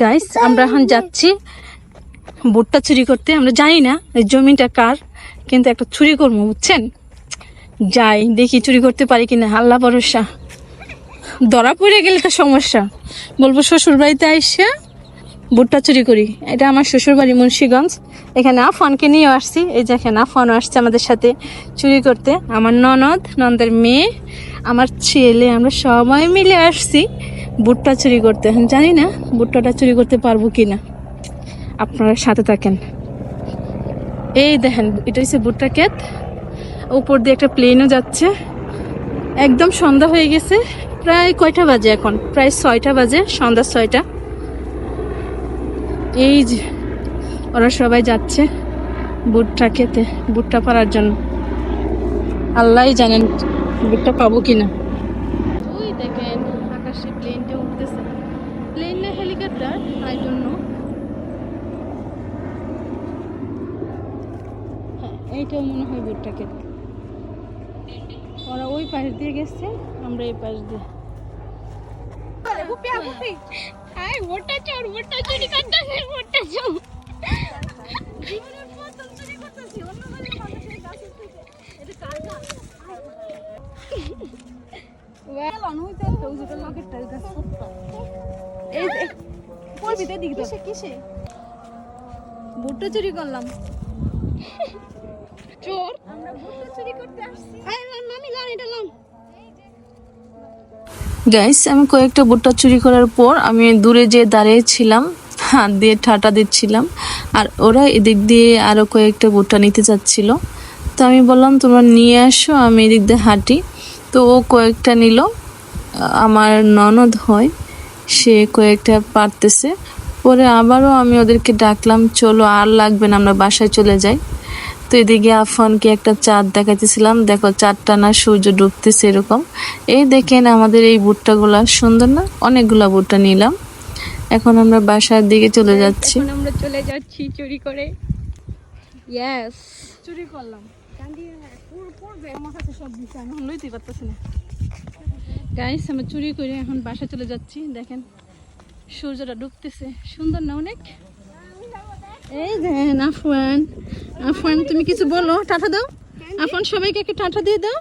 Guys আমরা এখন যাচ্ছি। ভুট্টা চুরি করতে, আমরা জানি না এই জমিটা কার, কিন্তু একটা চুরি করব, বুঝছেন? যাই, দেখি চুরি করতে পারি কিনা, আল্লাহ ভরসা। ধরা পড়ে গেলে তো সমস্যা। বলব শ্বশুর বাড়িতে আইসে ভুট্টা চুরি করি। এটা আমার শ্বশুর বাড়ি মুন্সীগঞ্জ। এখানে আফানকে নিয়ে আসছি। এই যে এখানে আফানও আসছে আমাদের সাথে চুরি করতে। আমার ননদ, ননদের মেয়ে, আমার ছেলে, আমরা সবাই মিলে আসছি। ভুট্টা চুরি করতে এখন জানি না ভুট্টাটা চুরি করতে পারব কি না আপনারা সাথে থাকেন। এই দেখেন, এটা হচ্ছে ভুট্টা ক্ষেত। উপর দিয়ে একটা প্লেনও যাচ্ছে। একদম সন্ধ্যা হয়ে গেছে। প্রায় কয়টা বাজে এখন? প্রায় ছয়টা বাজে, সন্ধ্যা ছয়টা। এই যে, ওরা সবাই যাচ্ছে ভুট্টা খেতে ভুট্টা পাড়ার জন্য। আল্লাহ জানেন ভুট্টা পাবো কিনা ওই দেখেন আকাশে প্লেনটা উঠতেছে প্লেন না হেলিকপ্টার আই ডোন্ট নো হ্যাঁ এইটাও মনে হয় ভুট্টা খেতে ওরা ওই পাশ দিয়ে গেছে আমরা এই পাশ দিয়ে। হাই ভুট্টা চোর ভুট্টা চুরি করতেছে ভুট্টা চোর জীবনের প্রথম চুরি করতেছি অন্য মানুষের মানুষের গাছের থেকে। এটা কার গাছ এই পড়বি তো দিক কিসে কিসে? ভুট্টা চুরি করলাম। চোর। আমরা ভুট্টা চুরি করতে আসছি। মামি লান এটা লান। গাইস আমি কয়েকটা ভুট্টা চুরি করার পর আমি দূরে যে দাঁড়িয়েছিলাম হাত দিয়ে ঠাটা দিচ্ছিলাম আর ওরা এদিক দিয়ে আরও কয়েকটা ভুট্টা নিতে চাচ্ছিল। তো আমি বললাম তোমরা নিয়ে আসো আমি এদিক দিয়ে হাঁটি। তো ও কয়েকটা নিল। আমার ননদ হয়। সে কয়েকটা পারতেছে। পরে আবারও আমি ওদেরকে ডাকলাম চলো আর লাগবে না আমরা বাসায় চলে যাই। তো এদিকে আফানকে একটা চাঁদ দেখাতেছিলাম দেখো চাঁদটা না সূর্য ডুবতেছে এরকম। এই দেখেন আমাদের এই ভুট্টাগুলা সুন্দর না? অনেকগুলা ভুট্টা নিলাম। এখন আমরা বাসার দিকে চলে যাচ্ছি। এখন আমরা চলে যাচ্ছি চুরি করে। ইয়েস চুরি করলাম। আমার কাছে সব বিষয় আমি লইতে পারতেছি না। গাইস আমরা চুরি করে এখন বাসা চলে যাচ্ছি। দেখেন সূর্যটা ডুবতেছে। সুন্দর না অনেক? এই দেখেন আফওয়ান। আফওয়ান তুমি কিছু বলো টাটা দাও। আফওয়ান সবাইকে একটা টাটা দিয়ে দাও।